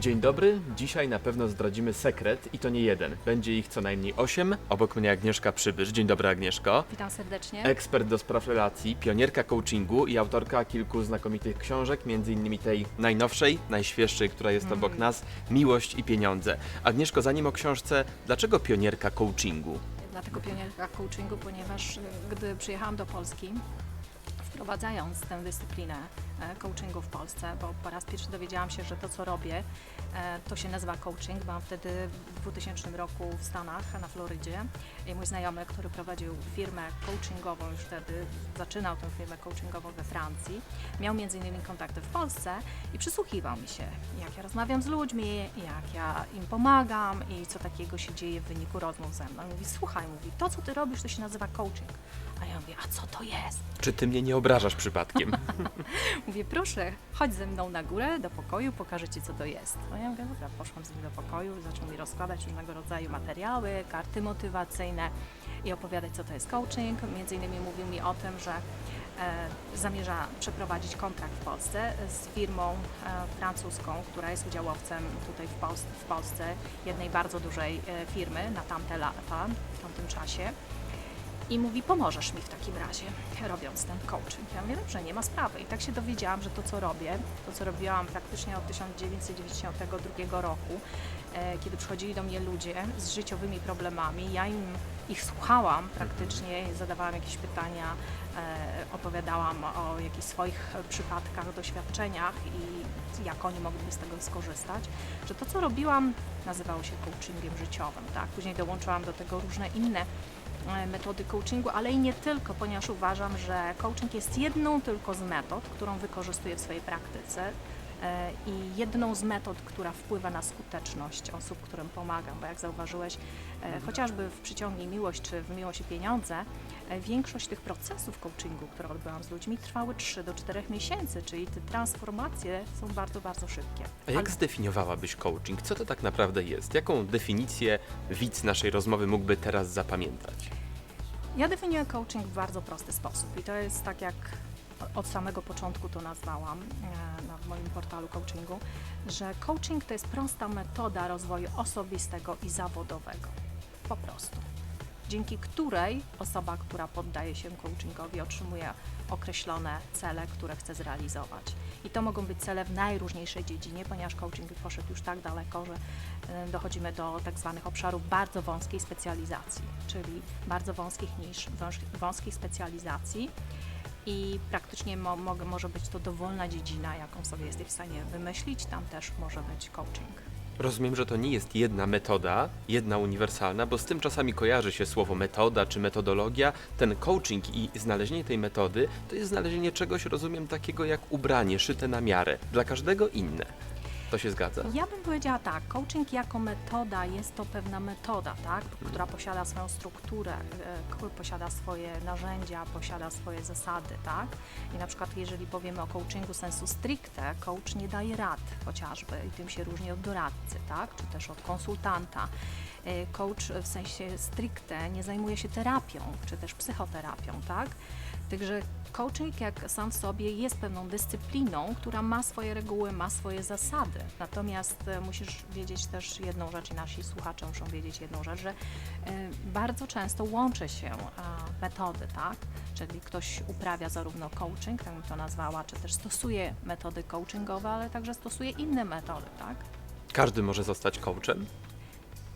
Dzień dobry, dzisiaj na pewno zdradzimy sekret i to nie jeden. Będzie ich co najmniej osiem. Obok mnie Agnieszka Przybysz. Dzień dobry Agnieszko. Witam serdecznie. Ekspert do spraw relacji, pionierka coachingu i autorka kilku znakomitych książek, między innymi tej najnowszej, najświeższej, która jest obok nas, Miłość i pieniądze. Agnieszko, zanim o książce, dlaczego pionierka coachingu? Dlatego pionierka coachingu, ponieważ y, gdy przyjechałam do Polski, wprowadzając tę dyscyplinę e, coachingu w Polsce, bo po raz pierwszy dowiedziałam się, że to co robię, e, to się nazywa coaching. Byłam wtedy w 2000 roku w Stanach, na Florydzie i mój znajomy, który prowadził firmę coachingową, już wtedy zaczynał tę firmę coachingową we Francji, miał między innymi kontakty w Polsce i przysłuchiwał mi się, jak ja rozmawiam z ludźmi, jak ja im pomagam i co takiego się dzieje w wyniku rozmów ze mną. I mówi, słuchaj, mówi, to co ty robisz, to się nazywa coaching. A ja mówię, a co to jest? Czy ty mnie nie obrażasz przypadkiem? Mówię, proszę, chodź ze mną na górę, do pokoju, pokażę Ci, co to jest. No ja mówię, dobra, poszłam z nim do pokoju, zaczął mi rozkładać różnego rodzaju materiały, karty motywacyjne i opowiadać, co to jest coaching. Między innymi mówił mi o tym, że e, zamierza przeprowadzić kontrakt w Polsce z firmą e, francuską, która jest udziałowcem tutaj w, w Polsce, jednej bardzo dużej e, firmy na tamte lata, w tamtym czasie. I mówi, pomożesz mi w takim razie, robiąc ten coaching. Ja mówię, dobrze, nie ma sprawy. I tak się dowiedziałam, że to, co robię, to, co robiłam praktycznie od 1992 roku, e, kiedy przychodzili do mnie ludzie z życiowymi problemami, ja im ich słuchałam praktycznie, zadawałam jakieś pytania, e, opowiadałam o jakichś swoich przypadkach, doświadczeniach i jak oni mogliby z tego skorzystać, że to, co robiłam, nazywało się coachingiem życiowym. Tak? Później dołączyłam do tego różne inne metody coachingu, ale i nie tylko, ponieważ uważam, że coaching jest jedną tylko z metod, którą wykorzystuję w swojej praktyce. e, i jedną z metod, która wpływa na skuteczność osób, którym pomagam, bo jak zauważyłeś, e, chociażby w Przyciągnij Miłość czy w Miłość i Pieniądze, e, większość tych procesów coachingu, które odbyłam z ludźmi, trwały 3 do 4 miesięcy, czyli te transformacje są bardzo, bardzo szybkie. A jak Ale- zdefiniowałabyś coaching? Co to tak naprawdę jest? Jaką definicję widz naszej rozmowy mógłby teraz zapamiętać? Ja definiuję coaching w bardzo prosty sposób i to jest tak jak od samego początku to nazwałam e, moim portalu coachingu, że coaching to jest prosta metoda rozwoju osobistego i zawodowego. Po prostu. Dzięki której osoba, która poddaje się coachingowi, otrzymuje określone cele, które chce zrealizować. I to mogą być cele w najróżniejszej dziedzinie, ponieważ coaching poszedł już tak daleko, że e, dochodzimy do tak zwanych obszarów bardzo wąskiej specjalizacji, czyli bardzo wąskich niż wąskiej specjalizacji i praktycznie mo, mo, może być to dowolna dziedzina, jaką sobie jesteś w stanie wymyślić, tam też może być coaching. Rozumiem, że to nie jest jedna metoda, jedna uniwersalna, bo z tym czasami kojarzy się słowo metoda czy metodologia. Ten coaching i znalezienie tej metody to jest znalezienie czegoś, rozumiem, takiego jak ubranie szyte na miarę. Dla każdego inne. To się zgadza? Ja bym powiedziała tak, coaching jako metoda jest to pewna metoda, tak, która posiada swoją strukturę, e, posiada swoje narzędzia, posiada swoje zasady, tak. I na przykład jeżeli powiemy o coachingu sensu stricte, coach nie daje rad chociażby i tym się różni od doradcy, tak, czy też od konsultanta. E, Coach w sensie stricte nie zajmuje się terapią, czy też psychoterapią, tak. Także coaching jak sam w sobie jest pewną dyscypliną, która ma swoje reguły, ma swoje zasady. Natomiast e, musisz wiedzieć też jedną rzecz i nasi słuchacze muszą wiedzieć jedną rzecz, że e, bardzo często łączy się e, metody, tak? Czyli ktoś uprawia zarówno coaching, tak bym to nazwała, czy też stosuje metody coachingowe, ale także stosuje inne metody, tak? Każdy może zostać coachem.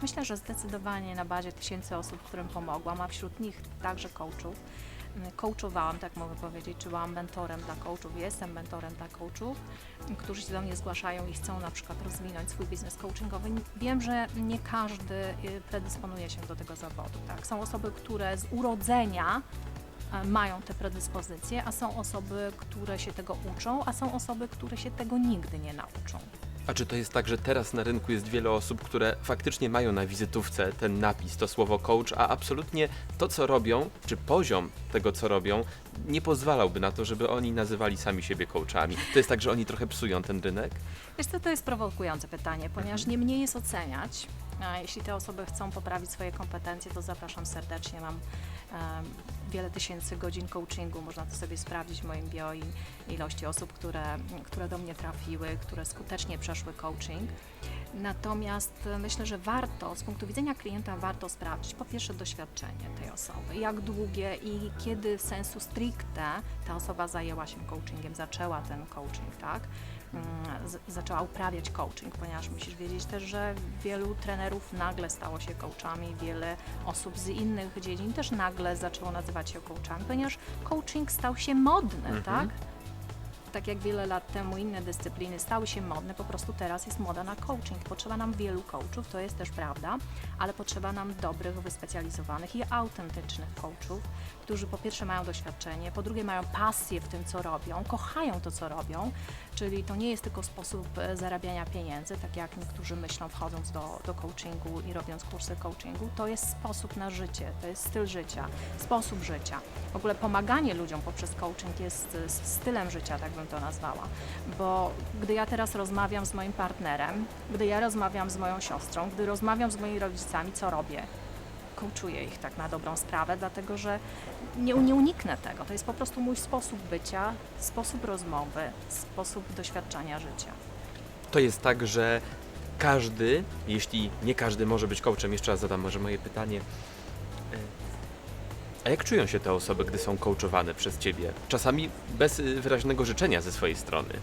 Myślę, że zdecydowanie na bazie tysięcy osób, którym pomogłam, a wśród nich także coachów. Coachowałam, tak mogę powiedzieć, czy byłam mentorem dla coachów, jestem mentorem dla coachów, którzy się do mnie zgłaszają i chcą na przykład rozwinąć swój biznes coachingowy. Wiem, że nie każdy y, predysponuje się do tego zawodu. Tak? Są osoby, które z urodzenia e, mają te predyspozycje, a są osoby, które się tego uczą, a są osoby, które się tego nigdy nie nauczą. A czy to jest tak, że teraz na rynku jest wiele osób, które faktycznie mają na wizytówce ten napis, to słowo coach, a absolutnie to, co robią, czy poziom tego, co robią, nie pozwalałby na to, żeby oni nazywali sami siebie coachami. To jest tak, że oni trochę psują ten rynek? Wiesz co, to jest prowokujące pytanie, ponieważ nie mniej jest oceniać. Jeśli te osoby chcą poprawić swoje kompetencje, to zapraszam serdecznie. Mam wiele tysięcy godzin coachingu, można to sobie sprawdzić w moim bio i ilości osób, które, które do mnie trafiły, które skutecznie przeszły coaching. Natomiast e, myślę, że warto, z punktu widzenia klienta, warto sprawdzić po pierwsze doświadczenie tej osoby, jak długie i kiedy sensu stricte ta osoba zajęła się coachingiem, zaczęła ten coaching, tak? Mm, zaczęła uprawiać coaching, ponieważ musisz wiedzieć też, że wielu trenerów nagle stało się coachami, wiele osób z innych dziedzin też nagle zaczęło nazywać się coachami, ponieważ coaching stał się modny, Mhm. tak? tak jak wiele lat temu inne dyscypliny stały się modne, po prostu teraz jest moda na coaching. Potrzeba nam wielu coachów, to jest też prawda, ale potrzeba nam dobrych, wyspecjalizowanych i autentycznych coachów, którzy po pierwsze mają doświadczenie, po drugie mają pasję w tym, co robią, kochają to, co robią, czyli to nie jest tylko sposób e, zarabiania pieniędzy, tak jak niektórzy myślą wchodząc do, do coachingu i robiąc kursy coachingu, to jest sposób na życie, to jest styl życia, sposób życia. W ogóle pomaganie ludziom poprzez coaching jest e, stylem życia, tak bym to nazwała, bo gdy ja teraz rozmawiam z moim partnerem, gdy ja rozmawiam z moją siostrą, gdy rozmawiam z moimi rodzicami, co robię? Coachuję ich tak na dobrą sprawę, dlatego że nie, nie uniknę tego. To jest po prostu mój sposób bycia, sposób rozmowy, sposób doświadczania życia. To jest tak, że każdy, jeśli nie każdy może być coachem, jeszcze raz zadam może moje pytanie. E, A jak czują się te osoby, gdy są coachowane przez ciebie? Czasami bez y, wyraźnego życzenia ze swojej strony.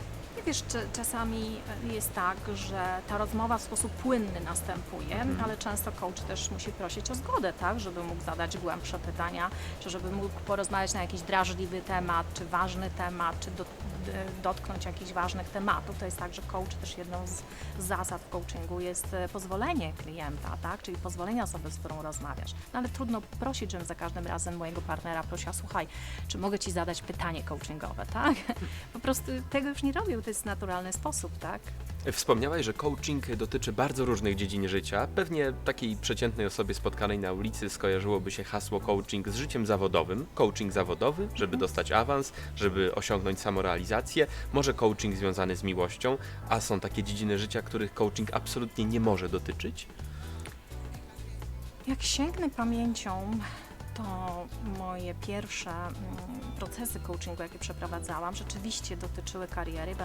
Wiesz, czy czasami jest tak, że ta rozmowa w sposób płynny następuje, Mhm. ale często coach też musi prosić o zgodę, tak, żeby mógł zadać głębsze pytania, czy żeby mógł porozmawiać na jakiś drażliwy temat, czy ważny temat, czy do, dotknąć jakichś ważnych tematów. To jest tak, że coach też jedną z zasad w coachingu jest e, pozwolenie klienta, tak, czyli pozwolenie osoby, z którą rozmawiasz. No ale trudno prosić, żebym za każdym razem mojego partnera prosiła, słuchaj, czy mogę Ci zadać pytanie coachingowe, tak? Po prostu tego już nie robię, to jest naturalny sposób, tak? Wspomniałaś, że coaching dotyczy bardzo różnych dziedzin życia. Pewnie takiej przeciętnej osobie spotkanej na ulicy skojarzyłoby się hasło coaching z życiem zawodowym. Coaching zawodowy, żeby dostać awans, żeby osiągnąć samorealizację. Może coaching związany z miłością, a są takie dziedziny życia, których coaching absolutnie nie może dotyczyć. Jak sięgnę pamięcią, moje pierwsze mm, procesy coachingu, jakie przeprowadzałam, rzeczywiście dotyczyły kariery.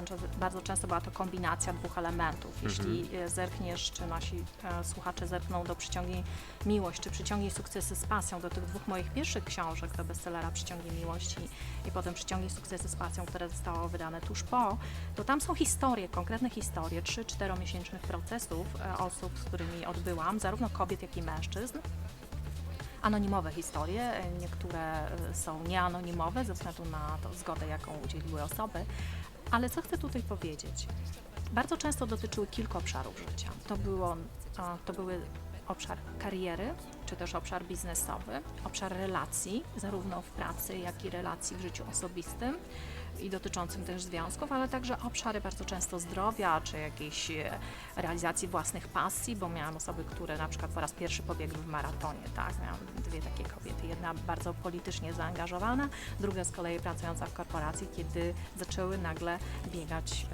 Bardzo, często była to kombinacja dwóch elementów. Jeśli e, zerkniesz, czy nasi e, słuchacze zerkną do Przyciągnij Miłość, czy Przyciągnij Sukcesy z Pasją, do tych dwóch moich pierwszych książek, do bestsellera Przyciągnij Miłość i, i potem Przyciągnij Sukcesy z Pasją, które zostało wydane tuż po, to tam są historie, konkretne historie, 3-4 miesięcznych procesów e, osób, z którymi odbyłam, zarówno kobiet, jak i mężczyzn anonimowe historie, e, niektóre e, są nieanonimowe ze względu na to zgodę, jaką udzieliły osoby. Ale co chcę tutaj powiedzieć? Bardzo często dotyczyły kilku obszarów życia. To, było, to były obszar kariery, czy też obszar biznesowy, obszar relacji, zarówno w pracy, jak i relacji w życiu osobistym i dotyczącym też związków, ale także obszary bardzo często zdrowia, czy jakiejś e, realizacji własnych pasji, bo miałam osoby, które na przykład po raz pierwszy pobiegły w maratonie, tak? Miałam dwie takie kobiety, jedna bardzo politycznie zaangażowana, druga z kolei pracująca w korporacji, kiedy zaczęły nagle biegać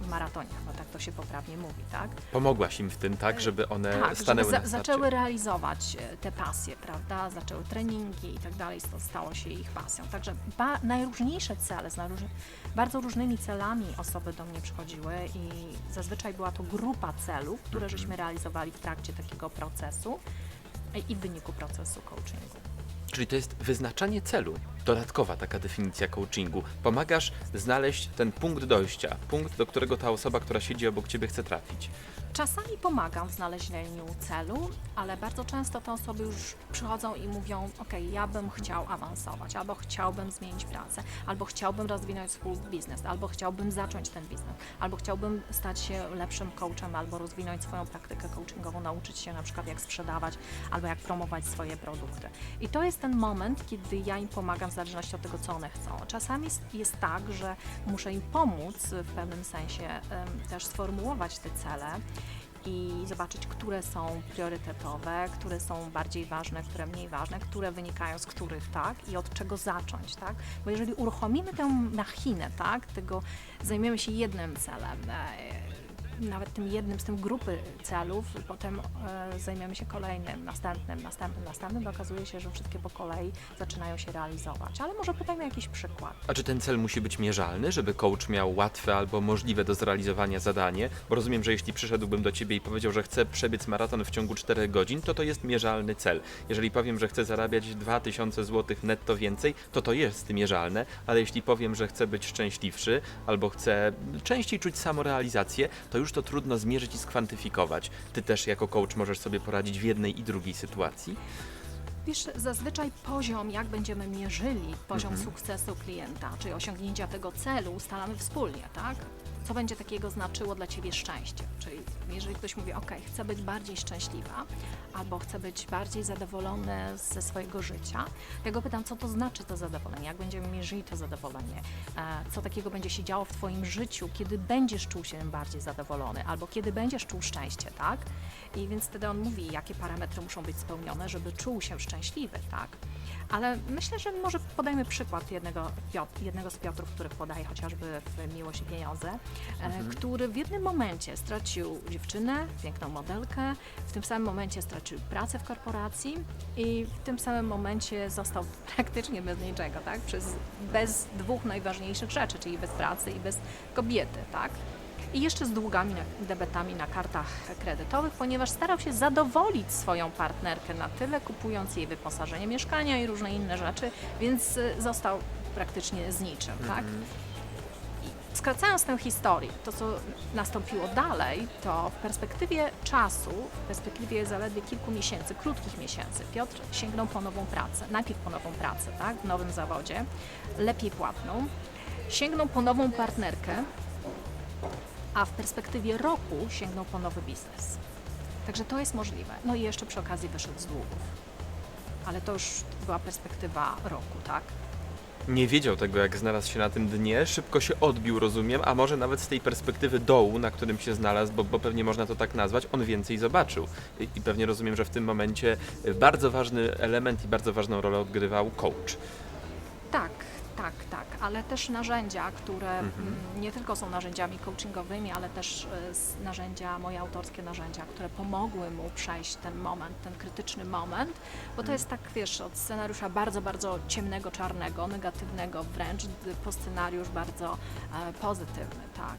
e, w maratonie, no tak to się poprawnie mówi, tak? Pomogłaś im w tym, tak, żeby one tak, żeby stanęły za, na starcie. zaczęły realizować e, te pasje, prawda? Zaczęły treningi i tak dalej, to stało się ich pasją. Także najróżniejsze cele, z najróż, bardzo różnymi celami osoby do mnie przychodziły i zazwyczaj była to grupa celów, które Mhm. żeśmy realizowali w trakcie takiego procesu i w wyniku procesu coachingu. Czyli to jest wyznaczanie celu. Dodatkowa taka definicja coachingu. Pomagasz znaleźć ten punkt dojścia, punkt, do którego ta osoba, która siedzi obok ciebie, chce trafić. Czasami pomagam w znalezieniu celu, ale bardzo często te osoby już przychodzą i mówią: OK, ja bym chciał awansować, albo chciałbym zmienić pracę, albo chciałbym rozwinąć swój biznes, albo chciałbym zacząć ten biznes, albo chciałbym stać się lepszym coachem, albo rozwinąć swoją praktykę coachingową, nauczyć się na przykład jak sprzedawać, albo jak promować swoje produkty. I to jest ten moment, kiedy ja im pomagam zależności od tego, co one chcą. Czasami jest, tak, że muszę im pomóc w pewnym sensie też sformułować te cele i zobaczyć, które są priorytetowe, które są bardziej ważne, które mniej ważne, które wynikają z których tak i od czego zacząć, tak? Bo jeżeli uruchomimy tę machinę, tak, tego zajmiemy się jednym celem, e, nawet tym jednym z tym grupy celów, potem e, zajmiemy się kolejnym, następnym, następnym, następnym. i Okazuje się, że wszystkie po kolei zaczynają się realizować. Ale może podajmy jakiś przykład. A czy ten cel musi być mierzalny, żeby coach miał łatwe albo możliwe do zrealizowania zadanie? Bo rozumiem, że jeśli przyszedłbym do ciebie i powiedział, że chcę przebiec maraton w ciągu 4 godzin, to to jest mierzalny cel. Jeżeli powiem, że chcę zarabiać 2000 zł netto więcej, to to jest mierzalne, ale jeśli powiem, że chcę być szczęśliwszy albo chcę częściej czuć samorealizację, to już to trudno zmierzyć i skwantyfikować. Ty też jako coach możesz sobie poradzić w jednej i drugiej sytuacji? Wiesz, zazwyczaj poziom, jak będziemy mierzyli poziom sukcesu klienta, czyli osiągnięcia tego celu, ustalamy wspólnie, tak? Co będzie takiego znaczyło dla Ciebie szczęście? Czyli jeżeli ktoś mówi, ok, chcę być bardziej szczęśliwa, albo chcę być bardziej zadowolony ze swojego życia, ja go pytam, co to znaczy to zadowolenie, jak będziemy mierzyli to zadowolenie, e, co takiego będzie się działo w Twoim życiu, kiedy będziesz czuł się bardziej zadowolony, albo kiedy będziesz czuł szczęście, tak? I więc wtedy on mówi, jakie parametry muszą być spełnione, żeby czuł się szczęśliwy, tak? Ale myślę, że może podajmy przykład jednego, Piotr, jednego z Piotrów, który podaje chociażby w Miłość i Pieniądze, e, który w jednym momencie stracił dziewczynę, piękną modelkę, w tym samym momencie stracił pracę w korporacji i w tym samym momencie został praktycznie bez niczego, tak? Przez, bez dwóch najważniejszych rzeczy, czyli bez pracy i bez kobiety, tak? I jeszcze z długami, na, debetami na kartach kredytowych, ponieważ starał się zadowolić swoją partnerkę na tyle, kupując jej wyposażenie mieszkania i różne inne rzeczy, więc y, został praktycznie z niczym, tak? I Skracając tę historię, to co nastąpiło dalej, to w perspektywie czasu, w perspektywie zaledwie kilku miesięcy, krótkich miesięcy, Piotr sięgnął po nową pracę, najpierw po nową pracę, tak, w nowym zawodzie, lepiej płatną, sięgnął po nową partnerkę, a w perspektywie roku sięgnął po nowy biznes. Także to jest możliwe. No i jeszcze przy okazji wyszedł z długów. Ale to już była perspektywa roku, tak? Nie wiedział tego, jak znalazł się na tym dnie, szybko się odbił, rozumiem, a może nawet z tej perspektywy dołu, na którym się znalazł, bo, bo pewnie można to tak nazwać, on więcej zobaczył. I, I pewnie rozumiem, że w tym momencie y, bardzo ważny element i bardzo ważną rolę odgrywał coach. Tak, tak, tak, ale też narzędzia, które mm, nie tylko są narzędziami coachingowymi, ale też s- narzędzia, moje autorskie narzędzia, które pomogły mu przejść ten moment, ten krytyczny moment, bo to jest tak, wiesz, od scenariusza bardzo, bardzo ciemnego, czarnego, negatywnego wręcz, po scenariusz bardzo e, pozytywny, tak.